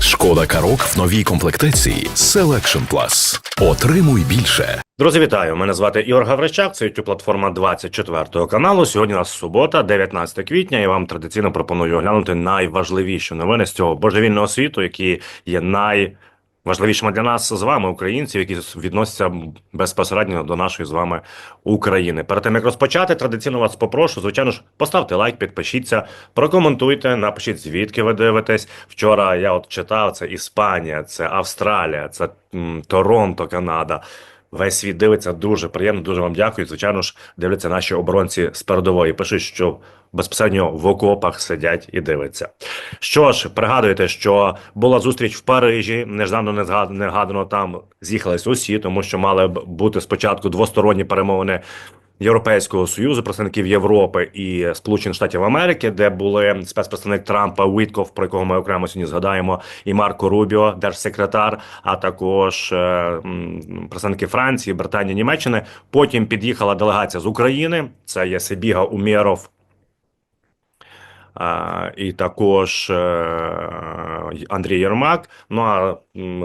Шкода Карок в новій комплектації Selection Plus. Отримуй більше. Друзі, вітаю! Мене звати Ігор Гаврищак, це youtube платформа 24 каналу. Сьогодні у нас субота, 19 квітня. Я вам традиційно пропоную оглянути найважливіші новини з цього божевільного світу, які є найважливішими для нас з вами, українців, які відносяться безпосередньо до нашої з вами України. Перед тим як розпочати, традиційно вас попрошу, звичайно ж, поставте лайк, підпишіться, прокоментуйте, напишіть звідки ви дивитесь. Вчора я от читав це Іспанія, це Австралія, це Торонто, Канада. Весь світ дивиться дуже приємно, дуже вам дякую. Звичайно ж, дивляться наші оборонці з передової. Пишуть, що безпосередньо в окопах сидять і дивляться. Що ж, пригадуєте, що була зустріч в Парижі. Неждавно не згад- не згадано там з'їхались усі, тому що мали б бути спочатку двосторонні перемовини. Європейського союзу, представників Європи і Сполучених Штатів Америки, де були спецпредставник Трампа Уітков, про якого ми окремо сьогодні згадаємо, і Марко Рубіо, держсекретар, а також е, представники Франції, Британії, Німеччини. Потім під'їхала делегація з України. Це є Сибіга Умєров. І також е, Андрій Єрмак. Ну а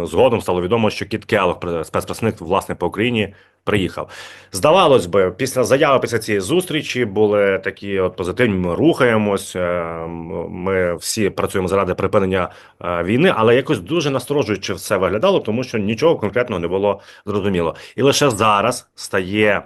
згодом стало відомо, що Кіт Келлог, спецпредставник власне по Україні, приїхав. Здавалось би, після заяви після цієї зустрічі були такі от позитивні. Ми рухаємось. е, Ми всі працюємо заради припинення е, війни, але якось дуже насторожуюче все виглядало, тому що нічого конкретного не було зрозуміло. І лише зараз стає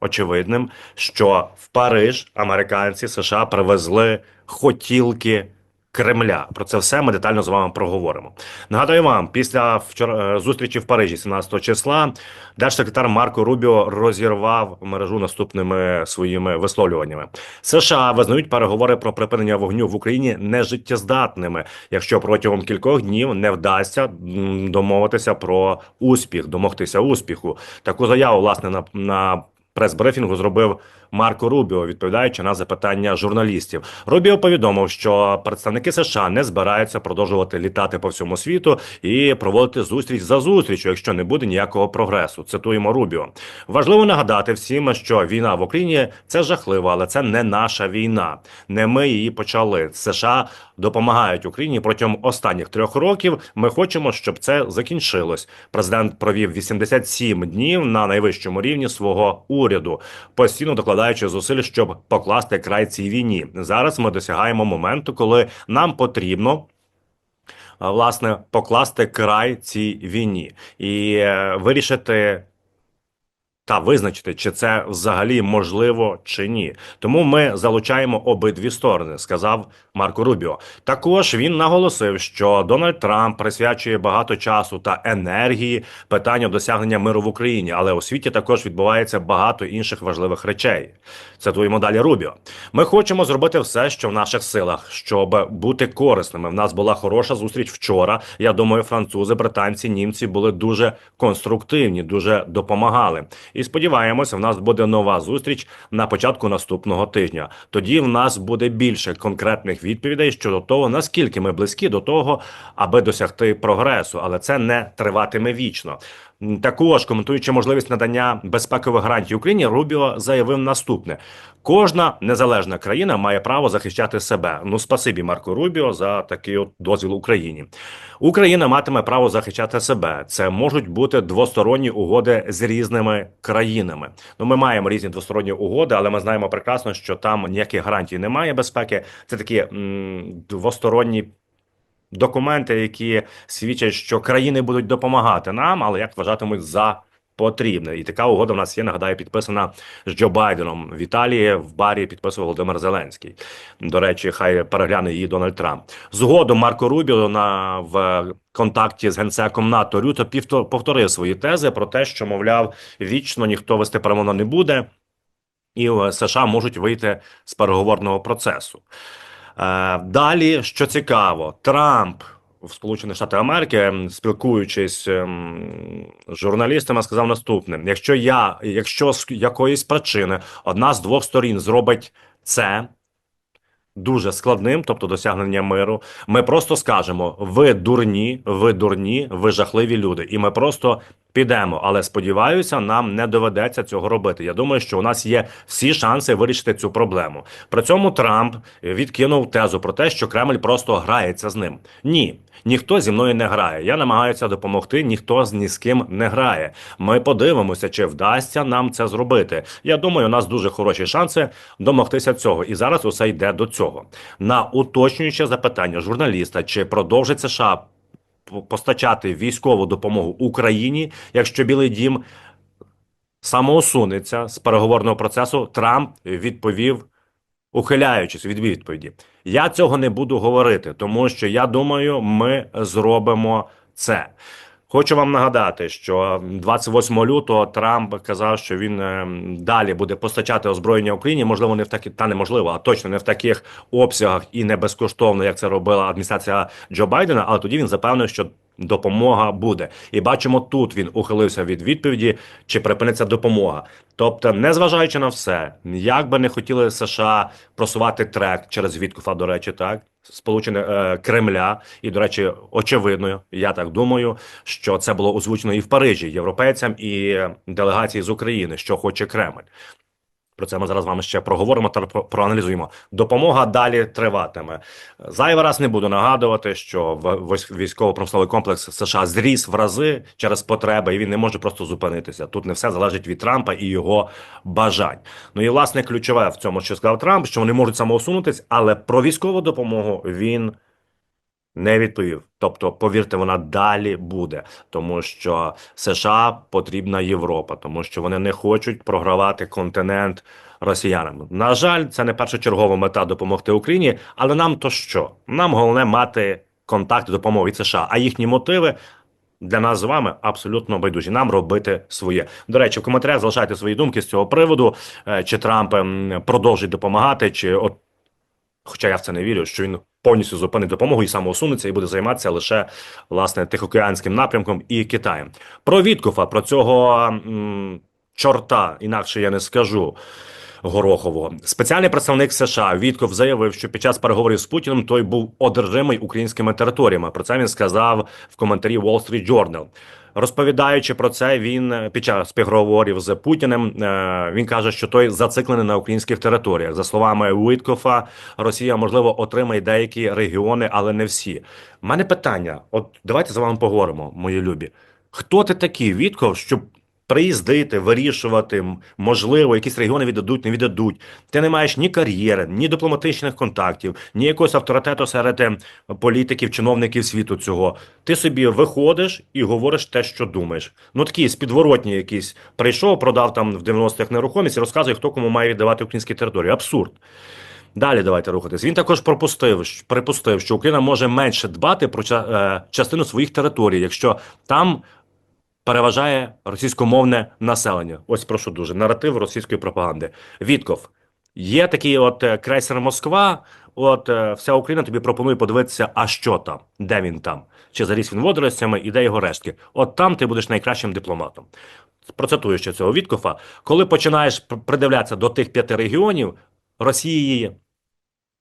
очевидним, що в Париж американці США привезли хотілки Кремля. Про це все ми детально з вами проговоримо. Нагадаю вам, після вчора е, зустрічі в Парижі, 17 числа, держсекретар Марко Рубіо розірвав мережу наступними своїми висловлюваннями. США визнають переговори про припинення вогню в Україні нежиттєздатними, якщо протягом кількох днів не вдасться домовитися про успіх, домогтися успіху. Таку заяву власне на, на прес-брифінгу зробив Марко Рубіо, відповідаючи на запитання журналістів. Рубіо повідомив, що представники США не збираються продовжувати літати по всьому світу і проводити зустріч за зустрічю, якщо не буде ніякого прогресу. Цитуємо Рубіо. Важливо нагадати всім, що війна в Україні це жахливо, але це не наша війна. Не ми її почали. США допомагають Україні протягом останніх трьох років. Ми хочемо, щоб це закінчилось. Президент провів 87 днів на найвищому рівні свого уряду, постійно докладаючи зусиль, щоб покласти край цій війні. Зараз ми досягаємо моменту, коли нам потрібно. Власне, покласти край цій війні і е, вирішити та визначити, чи це взагалі можливо чи ні. Тому ми залучаємо обидві сторони, сказав Марко Рубіо. Також він наголосив, що Дональд Трамп присвячує багато часу та енергії питанню досягнення миру в Україні, але у світі також відбувається багато інших важливих речей. Цитуємо далі Рубіо. Ми хочемо зробити все, що в наших силах, щоб бути корисними. В нас була хороша зустріч вчора. Я думаю, французи, британці, німці були дуже конструктивні, дуже допомагали. І сподіваємося, в нас буде нова зустріч на початку наступного тижня. Тоді в нас буде більше конкретних відповідей щодо того, наскільки ми близькі до того, аби досягти прогресу, але це не триватиме вічно. Також коментуючи можливість надання безпекових гарантій Україні, Рубіо заявив наступне: кожна незалежна країна має право захищати себе. Ну, спасибі, Марко Рубіо, за такий от дозвіл Україні. Україна матиме право захищати себе. Це можуть бути двосторонні угоди з різними країнами. Ну, ми маємо різні двосторонні угоди, але ми знаємо прекрасно, що там ніяких гарантій немає безпеки. Це такі м, двосторонні документи, які свідчать, що країни будуть допомагати нам, але як вважатимуть за потрібне. І така угода в нас є. Нагадаю, підписана з Джо Байденом в Італії. В барі підписував Володимир Зеленський. До речі, хай перегляне її Дональд Трамп. Згодом Марко Рубіо на в контакті з генсеком НАТО Рюто повторив свої тези про те, що мовляв вічно ніхто вести перемовину не буде. І США можуть вийти з переговорного процесу. Е, Далі, що цікаво, Трамп в Сполучених Штатах Америки, спілкуючись ем, з журналістами, сказав наступне: якщо я, якщо з якоїсь причини одна з двох сторін зробить це. Дуже складним, тобто досягнення миру. Ми просто скажемо: ви дурні, ви дурні, ви жахливі люди, і ми просто підемо. Але сподіваюся, нам не доведеться цього робити. Я думаю, що у нас є всі шанси вирішити цю проблему. При цьому Трамп відкинув тезу про те, що Кремль просто грається з ним. Ні. Ніхто зі мною не грає. Я намагаюся допомогти. Ніхто з ні з ким не грає. Ми подивимося, чи вдасться нам це зробити. Я думаю, у нас дуже хороші шанси домогтися цього. І зараз усе йде до цього. На уточнююче запитання журналіста, чи продовжить США постачати військову допомогу Україні, якщо Білий Дім самоусунеться з переговорного процесу, Трамп відповів, ухиляючись від відповіді. Я цього не буду говорити, тому що я думаю, ми зробимо це. Хочу вам нагадати, що 28 лютого Трамп казав, що він е, далі буде постачати озброєння Україні. Можливо, не в такі та неможливо, а точно не в таких обсягах і не безкоштовно, як це робила адміністрація Джо Байдена. Але тоді він запевнив, що допомога буде. І бачимо, тут він ухилився від відповіді, чи припиниться допомога. Тобто, незважаючи на все, як би не хотіли США просувати трек через Віткофа, до речі, так. Сполучене е, Кремля, і до речі, очевидно, я так думаю, що це було озвучено і в Парижі європейцям і е, делегації з України, що хоче Кремль. Про це ми зараз з вами ще проговоримо та про- проаналізуємо. Допомога далі триватиме. Зайвий раз не буду нагадувати, що військово-промисловий комплекс США зріс в рази через потреби, і він не може просто зупинитися. Тут не все залежить від Трампа і його бажань. Ну і власне ключове в цьому, що сказав Трамп, що вони можуть самоусунутись, але про військову допомогу він не відповів. Тобто, повірте, вона далі буде, тому що США потрібна Європа, тому що вони не хочуть програвати континент росіянам. На жаль, це не першочергова мета допомогти Україні, але нам то що? Нам головне мати контакт від США, а їхні мотиви. Для нас з вами абсолютно байдужі. Нам робити своє. До речі, в коментарях залишайте свої думки з цього приводу. Е, Чи Трамп ем, продовжить допомагати, чи от Хоча я в це не вірю, що він повністю зупинить допомогу і самоусунеться і буде займатися лише власне тихоокеанським напрямком і Китаєм. Про Віткофа, про цього м, чорта, інакше я не скажу. Горохового спеціальний представник США Вітков заявив, що під час переговорів з Путіним той був одержимий українськими територіями. Про це він сказав в коментарі Wall Street Journal. Розповідаючи про це, він е, під час переговорів з Путіним е, він каже, що той зациклений на українських територіях. За словами Уіткофа, Росія можливо отримає деякі регіони, але не всі. У мене питання: от давайте з вами поговоримо, мої любі. Хто ти такий, Вітков, щоб приїздити, вирішувати, можливо, якісь регіони віддадуть, не віддадуть. Ти не маєш ні кар'єри, ні дипломатичних контактів, ні якогось авторитету серед е, політиків, чиновників світу цього. Ти собі виходиш і говориш те, що думаєш. Ну такі спідворотні якісь прийшов, продав там в 90-х нерухомість і розказує, хто кому має віддавати українські території. Абсурд. Далі давайте рухатись. Він також пропустив, припустив, що Україна може менше дбати про е, частину своїх територій, якщо там переважає російськомовне населення. Ось прошу дуже наратив російської пропаганди. Вітков. Є такий от е, крейсер Москва. От е, вся Україна тобі пропонує подивитися, а що там, де він там, чи заріс він водоростями, і де його рештки. От там ти будеш найкращим дипломатом. Процитую ще цього Віткофа. Коли починаєш придивлятися до тих п'яти регіонів Росії,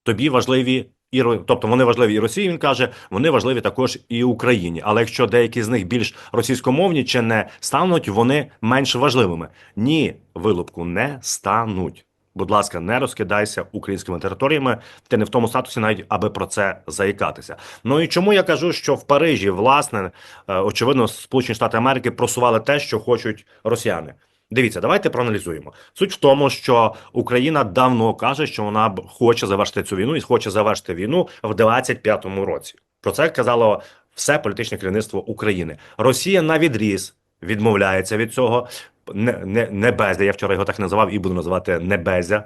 тобі важливі і тобто вони важливі і Росії. Він каже, вони важливі також і Україні. Але якщо деякі з них більш російськомовні чи не стануть, вони менш важливими. Ні, вилупку не стануть. Будь ласка, не розкидайся українськими територіями. Ти не в тому статусі, навіть аби про це заїкатися. Ну і чому я кажу, що в Парижі, власне, е, очевидно, Сполучені Штати Америки просували те, що хочуть росіяни. Дивіться, давайте проаналізуємо. Суть в тому, що Україна давно каже, що вона хоче завершити цю війну і хоче завершити війну в 25-му році. Про це казало все політичне керівництво України. Росія на відріз відмовляється від цього. Не, не, небезя, я вчора його так називав і буду називати небезя.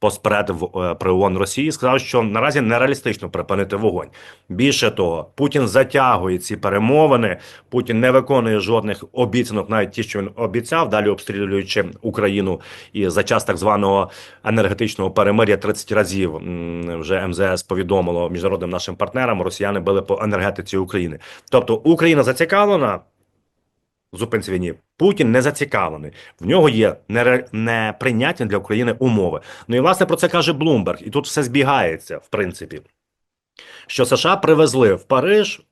Поспред в е, при ООН Росії сказав, що наразі нереалістично припинити вогонь. Більше того, Путін затягує ці перемовини. Путін не виконує жодних обіцянок, навіть ті, що він обіцяв, далі обстрілюючи Україну і за час так званого енергетичного перемир'я 30 разів вже МЗС повідомило міжнародним нашим партнерам. Росіяни били по енергетиці України. Тобто Україна зацікавлена зупинці війні. Путін не зацікавлений. В нього є неприйнятні для України умови. Ну і власне про це каже Блумберг. І тут все збігається, в принципі. Що США привезли в Париж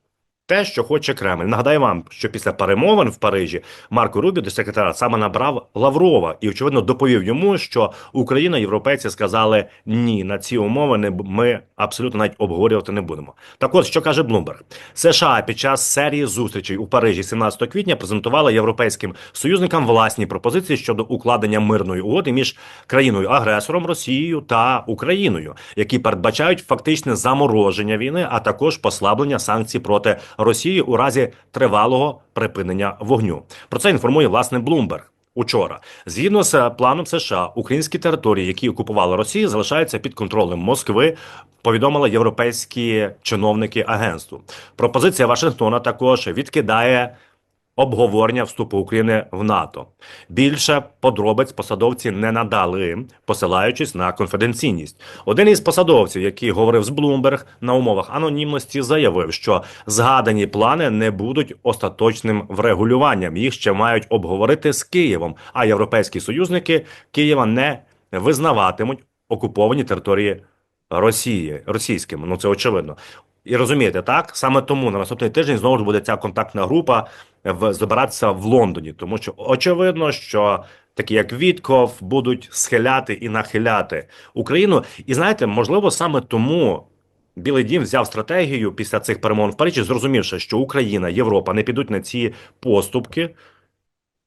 те, що хоче Кремль. Нагадаю вам, що після перемовин в Парижі Марко Рубі до секретаря саме набрав Лаврова і очевидно доповів йому, що Україна, європейці сказали ні на ці умови. Не ми абсолютно навіть обговорювати не будемо. Так от що каже Блумберг, США під час серії зустрічей у Парижі 17 квітня презентувала європейським союзникам власні пропозиції щодо укладення мирної угоди між країною агресором Росією та Україною, які передбачають фактичне замороження війни, а також послаблення санкцій проти Росії у разі тривалого припинення вогню. Про це інформує власне Блумберг. Учора, згідно з е, планом США, українські території, які окупувала Росія, залишаються під контролем Москви. Повідомили європейські чиновники агентству. Пропозиція Вашингтона також відкидає обговорення вступу України в НАТО. Більше подробиць посадовці не надали, посилаючись на конфіденційність. Один із посадовців, який говорив з Bloomberg на умовах анонімності, заявив, що згадані плани не будуть остаточним врегулюванням. Їх ще мають обговорити з Києвом. А європейські союзники Києва не визнаватимуть окуповані території Росії російськими. Ну це очевидно. І розумієте, так саме тому на наступний тиждень знову ж буде ця контактна група в збиратися в Лондоні, тому що очевидно, що такі як Вітков будуть схиляти і нахиляти Україну. І знаєте, можливо, саме тому. Білий дім взяв стратегію після цих перемовин в Парижі, зрозумівши, що Україна, Європа не підуть на ці поступки,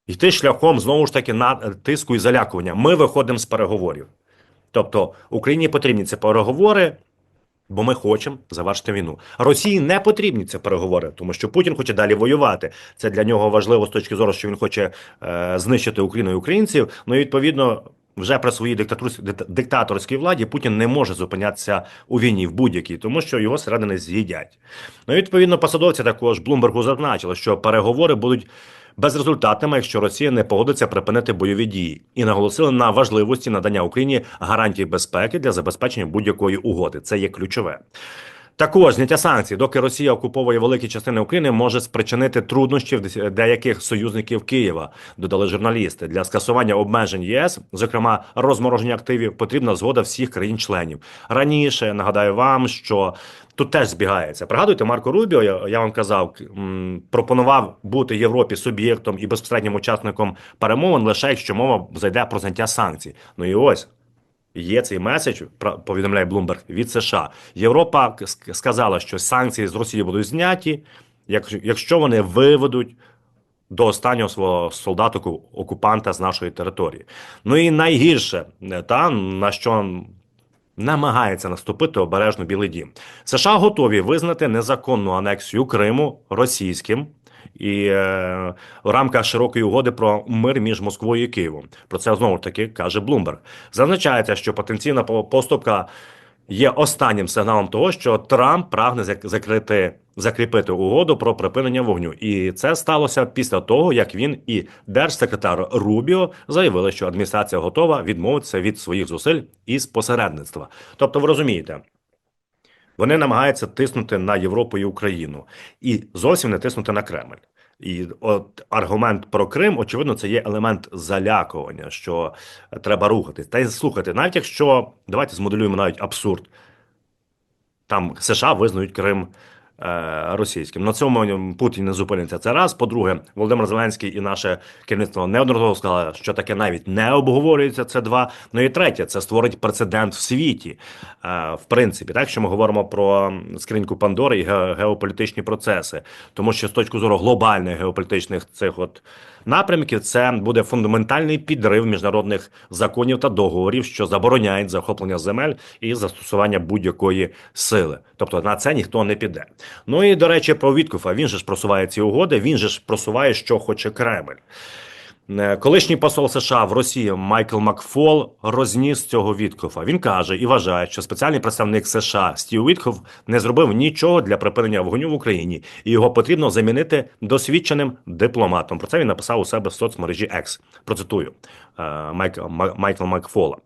йти шляхом знову ж таки на тиску і залякування. Ми виходимо з переговорів. Тобто Україні потрібні ці переговори, бо ми хочемо завершити війну. Росії не потрібні ці переговори, тому що Путін хоче далі воювати. Це для нього важливо з точки зору, що він хоче е, знищити Україну і українців. Ну і відповідно. Вже при своїй диктаторській владі Путін не може зупинятися у війні в будь-якій, тому що його середини з'їдять. Ну, відповідно, посадовці також Блумбергу зазначили, що переговори будуть безрезультатними, якщо Росія не погодиться припинити бойові дії, і наголосили на важливості надання Україні гарантій безпеки для забезпечення будь-якої угоди. Це є ключове. Також зняття санкцій, доки Росія окуповує великі частини України, може спричинити труднощі в деяких союзників Києва, додали журналісти. Для скасування обмежень єС, зокрема розмороження активів, потрібна згода всіх країн-членів. Раніше нагадаю вам, що тут теж збігається. Пригадуйте, Марко Рубіо, я, я вам казав, пропонував бути Європі суб'єктом і безпосереднім учасником перемовин, лише якщо мова зайде про зняття санкцій. Ну і ось. Є цей меседж, повідомляє Bloomberg, від США. Європа сказала, що санкції з Росії будуть зняті, якщо вони виведуть до останнього свого солдату окупанта з нашої території. Ну і найгірше, е, та на що намагається наступити обережно Білий Дім. США готові визнати незаконну анексію Криму російським. І е, в рамках широкої угоди про мир між Москвою і Києвом. Про це знову таки каже Блумберг. Зазначається, що потенційна по- поступка є останнім сигналом того, що Трамп прагне закрити закріпити угоду про припинення вогню. І це сталося після того, як він і держсекретар Рубіо заявили, що адміністрація готова відмовитися від своїх зусиль із посередництва. Тобто, ви розумієте. Вони намагаються тиснути на Європу і Україну і зовсім не тиснути на Кремль. І от аргумент про Крим, очевидно, це є елемент залякування, що треба рухатись. Та й слухайте, навіть якщо давайте змоделюємо навіть абсурд, там США визнають Крим російським. На цьому Путін не зупиниться. Це раз. По-друге, Володимир Зеленський і наше керівництво неодноразово сказали, що таке навіть не обговорюється. Це два. Ну і третє, це створить прецедент в світі. Е, в принципі, так що ми говоримо про скриньку Пандори і геополітичні процеси, тому що з точки зору глобальних геополітичних цих от напрямків, це буде фундаментальний підрив міжнародних законів та договорів, що забороняють захоплення земель і застосування будь-якої сили. Тобто на це ніхто не піде. Ну і до речі, про Віткуфа Він же ж просуває ці угоди. Він же ж просуває, що хоче Кремль. Е, Колишній посол США в Росії Майкл Макфол розніс цього Віткофа. Він каже і вважає, що спеціальний представник США Стів Віткоф не зробив нічого для припинення вогню в Україні, і його потрібно замінити досвідченим дипломатом. Про це він написав у себе в соцмережі X. Процитую е, Майк, Ма- Майкла Макфола.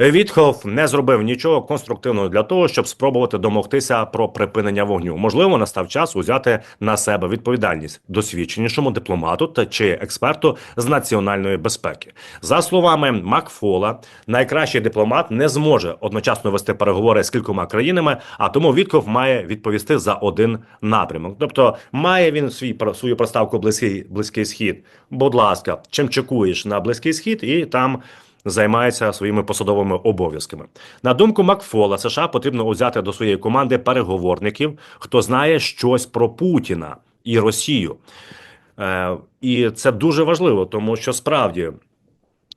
Вітхоф не зробив нічого конструктивного для того, щоб спробувати домогтися про припинення вогню. Можливо, настав час узяти на себе відповідальність досвідченішому дипломату та чи експерту з національної безпеки. За словами Макфола, найкращий дипломат не зможе одночасно вести переговори з кількома країнами, а тому Вітков має відповісти за один напрямок. Тобто, має він свій свою проставку близький близький схід. Будь ласка, чим чекуєш на близький схід, і там. Займається своїми посадовими обов'язками. На думку Макфола, США потрібно узяти до своєї команди переговорників, хто знає щось про Путіна і Росію. Е, і це дуже важливо, тому що справді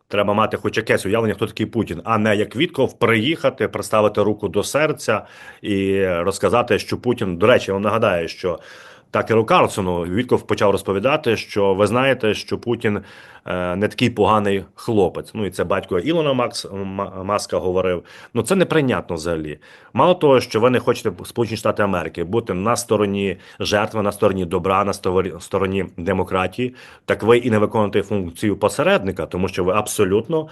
треба мати хоч якесь уявлення, хто такий Путін, а не як Вітков приїхати, приставити руку до серця і розказати, що Путін. До речі, я вам нагадаю, що Такеру Карлсону Вітков почав розповідати, що ви знаєте, що Путін е, не такий поганий хлопець. Ну і це батько Ілона Макс Маска говорив. Ну це неприйнятно взагалі. Мало того, що ви не хочете Сполучені Штати Америки бути на стороні жертви, на стороні добра, на стороні- стороні демократії, так ви і не виконуєте функцію посередника, тому що ви абсолютно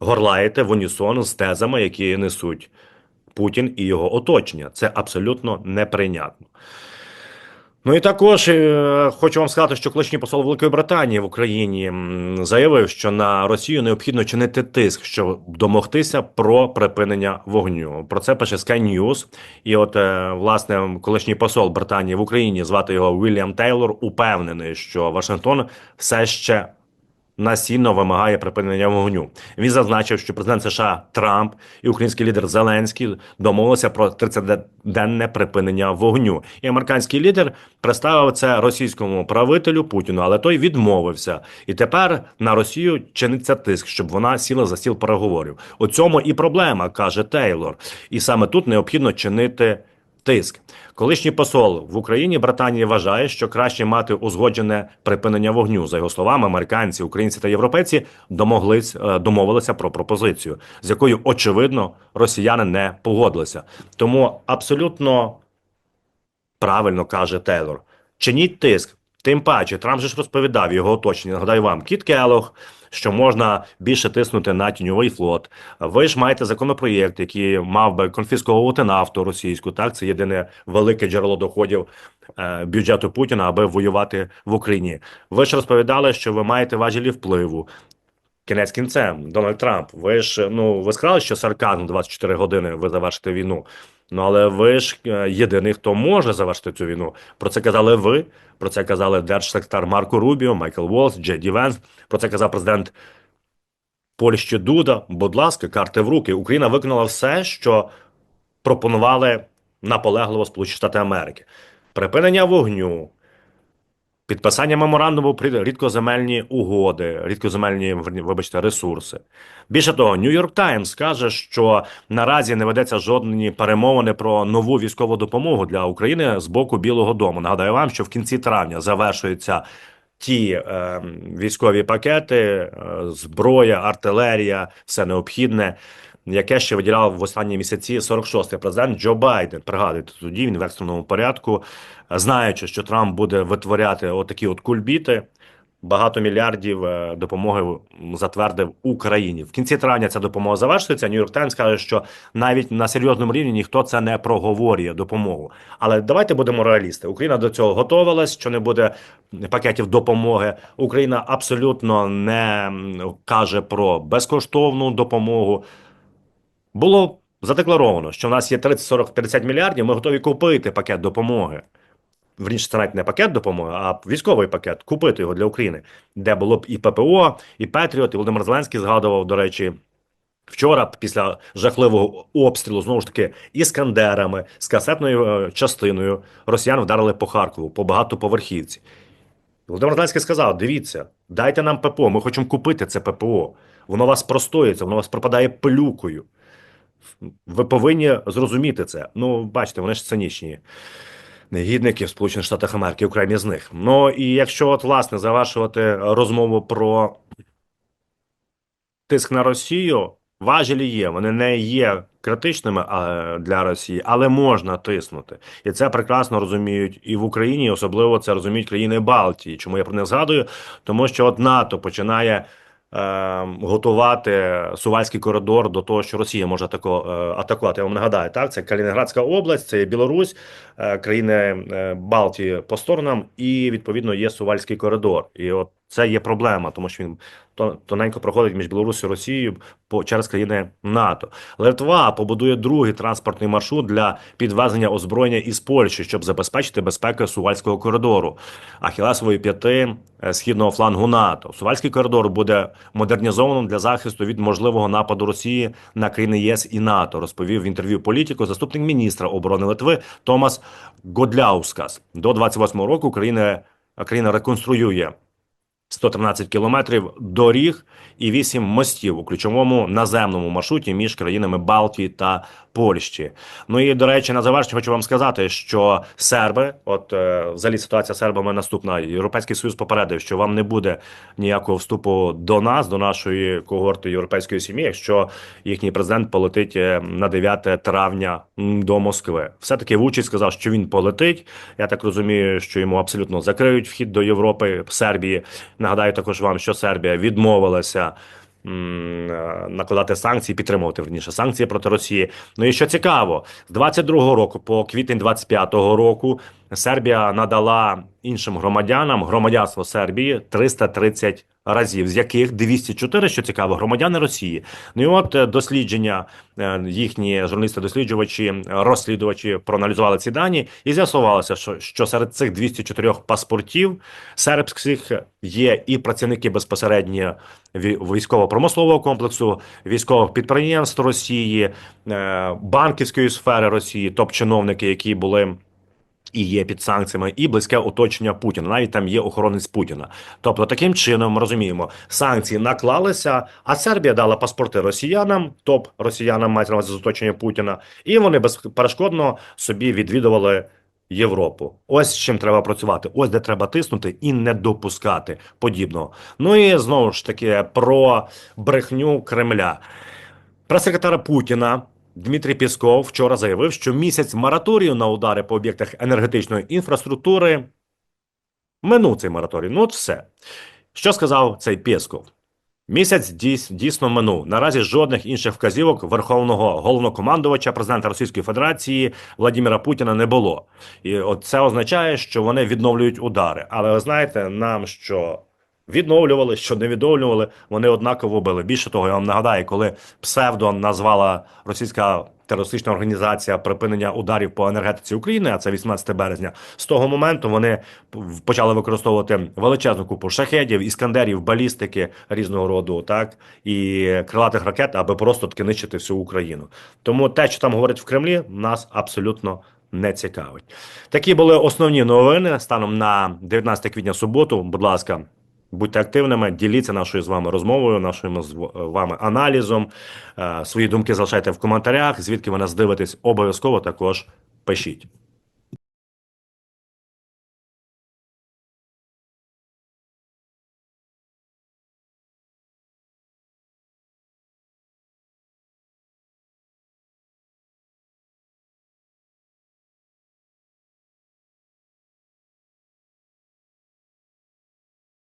горлаєте в унісон з тезами, які несуть Путін і його оточення. Це абсолютно неприйнятно. Ну і також е, хочу вам сказати, що колишній посол Великої Британії в Україні заявив, що на Росію необхідно чинити тиск, щоб домогтися про припинення вогню. Про це пише Sky News. І от е, власне колишній посол Британії в Україні звати його Вільям Тейлор, упевнений, що Вашингтон все ще насильно вимагає припинення вогню. Він зазначив, що президент США Трамп і український лідер Зеленський домовилися про 30-денне припинення вогню. І американський лідер представив це російському правителю Путіну, але той відмовився. І тепер на Росію чиниться тиск, щоб вона сіла за стіл переговорів. У цьому і проблема, каже Тейлор. І саме тут необхідно чинити. Тиск. Колишній посол в Україні Британії вважає, що краще мати узгоджене припинення вогню. За його словами, американці, українці та європейці домоглись е, домовилися про пропозицію, з якою очевидно росіяни не погодилися. Тому абсолютно правильно каже Тейлор. Чиніть тиск. Тим паче, Трамп же ж розповідав його оточення. Нагадаю вам, Кіт Келох, що можна більше тиснути на тіньовий флот. Ви ж маєте законопроєкт, який мав би конфісковувати нафту російську. Так, це єдине велике джерело доходів е, бюджету Путіна, аби воювати в Україні. Ви ж розповідали, що ви маєте важелі впливу. Кінець кінцем, Дональд Трамп. Ви ж ну ви сказали, що сарказм 24 години ви завершите війну. Ну але ви ж е, єдиний, хто може завершити цю війну. Про це казали ви. Про це казали держсекретар Марко Рубіо, Майкл Волс, Джеді Венс. Про це казав президент Польщі Дуда. Будь ласка, карти в руки. Україна виконала все, що пропонували наполегливо Сполучені Штати Америки. Припинення вогню, підписання меморандуму про рідкоземельні угоди, рідкоземельні вибачте, ресурси. Більше того, Нью-Йорк Таймс каже, що наразі не ведеться жодні перемовини про нову військову допомогу для України з боку Білого Дому. Нагадаю вам, що в кінці травня завершуються ті е, військові пакети, е, зброя, артилерія, все необхідне. Яке ще виділяв в останні місяці 46-й президент Джо Байден. Пригадуйте, тоді він в екстреному порядку, знаючи, що Трамп буде витворяти отакі от кульбіти, багато мільярдів е, допомоги затвердив Україні. В кінці травня ця допомога завершується. Нью-Йорк Таймс каже, що навіть на серйозному рівні ніхто це не проговорює допомогу. Але давайте будемо реалісти. Україна до цього готувалась, що не буде пакетів допомоги. Україна абсолютно не каже про безкоштовну допомогу. Було задекларовано, що в нас є 30, 40, 50 мільярдів. Ми готові купити пакет допомоги. Вірніше, це навіть не пакет допомоги, а військовий пакет, купити його для України, де було б і ППО, і Петріот, і Володимир Зеленський згадував, до речі, вчора, після жахливого обстрілу, знову ж таки, іскандерами, з касетною е, частиною росіян вдарили по Харкову, по багатоповерхівці. Володимир Зеленський сказав: дивіться, дайте нам ППО, ми хочемо купити це ППО. Воно вас простоюється, воно вас пропадає плюкою. Ви повинні зрозуміти це. Ну, бачите, вони ж цинічні негідники в Сполучених Штатах Америки, окремі з них. Ну і якщо от власне завершувати розмову про тиск на Росію, важелі є. Вони не є критичними для Росії, але можна тиснути. І це прекрасно розуміють і в Україні, і особливо це розуміють країни Балтії. Чому я про них згадую? Тому що от НАТО починає. Е, Готувати Сувальський коридор до того, що Росія може атако, е, атакувати. Я вам нагадаю, так це Калінінградська область, це Білорусь, країни е, Балтії по сторонам, і відповідно є Сувальський коридор. І от Це є проблема, тому що він то- тоненько проходить між Білорусією і Росією по через країни НАТО. Литва побудує другий транспортний маршрут для підвезення озброєння із Польщі, щоб забезпечити безпеку Сувальського коридору, Ахілесової п'яти е, східного флангу НАТО. Сувальський коридор буде модернізовано для захисту від можливого нападу Росії на країни ЄС і НАТО. Розповів в інтерв'ю політику заступник міністра оборони Литви Томас Годляускас. До 28-го року країна, країна реконструює 113 кілометрів доріг і 8 мостів у ключовому наземному маршруті між країнами Балтії та Польщі. Ну і до речі, на завершення хочу вам сказати, що серби, от е, взагалі ситуація з сербами наступна. Європейський союз попередив, що вам не буде ніякого вступу до нас, до нашої когорти європейської сім'ї, якщо їхній президент полетить е, на 9 травня до Москви. Все таки Вучич сказав, що він полетить. Я так розумію, що йому абсолютно закриють вхід до Європи в Сербії. Нагадаю також вам, що Сербія відмовилася накладати санкції, підтримувати верніше санкції проти Росії. Ну і що цікаво, з 22-го року по квітень 25-го року Сербія надала іншим громадянам громадянство Сербії 330 разів, з яких 204, що цікаво, громадяни Росії. Ну і от е, дослідження е, їхні журналісти-досліджувачі, е, розслідувачі проаналізували ці дані, і з'ясувалося, що, що серед цих 204 паспортів сербських є і працівники безпосередньо ві- військово-промислового комплексу, військових підприємств Росії, банківської сфери Росії, топ-чиновники, які були. І є під санкціями, і близьке оточення Путіна. Навіть там є охоронець Путіна. Тобто, таким чином ми розуміємо, санкції наклалися, а Сербія дала паспорти росіянам, топ росіянам мають на увазі з оточення Путіна, і вони безперешкодно собі відвідували Європу. Ось з чим треба працювати. Ось де треба тиснути і не допускати подібного. Ну і знову ж таки про брехню Кремля. Прес-секретар Путіна Дмитрій Пісков вчора заявив, що місяць мораторію на удари по об'єктах енергетичної інфраструктури минув цей мораторій. Ну, все. Що сказав цей Пєсков? Місяць дійс, дійсно минув. Наразі жодних інших вказівок верховного головнокомандувача президента Російської Федерації Владимира Путіна не було. І от це означає, що вони відновлюють удари. Але ви знаєте, нам що відновлювали, що не відновлювали, вони однаково били. Більше того, я вам нагадаю, коли псевдо назвала російська терористична організація припинення ударів по енергетиці України, а це 18 березня. З того моменту вони почали використовувати величезну купу шахедів, іскандерів, балістики різного роду, так і крилатих ракет, аби просто таки нищити всю Україну. Тому те, що там говорять в Кремлі, нас абсолютно не цікавить. Такі були основні новини станом на 19 квітня суботу. Будь ласка. Будьте активними, діліться нашою з вами розмовою, нашим з вами аналізом. Е, Свої думки залишайте в коментарях. Звідки ви нас дивитесь, обов'язково також пишіть.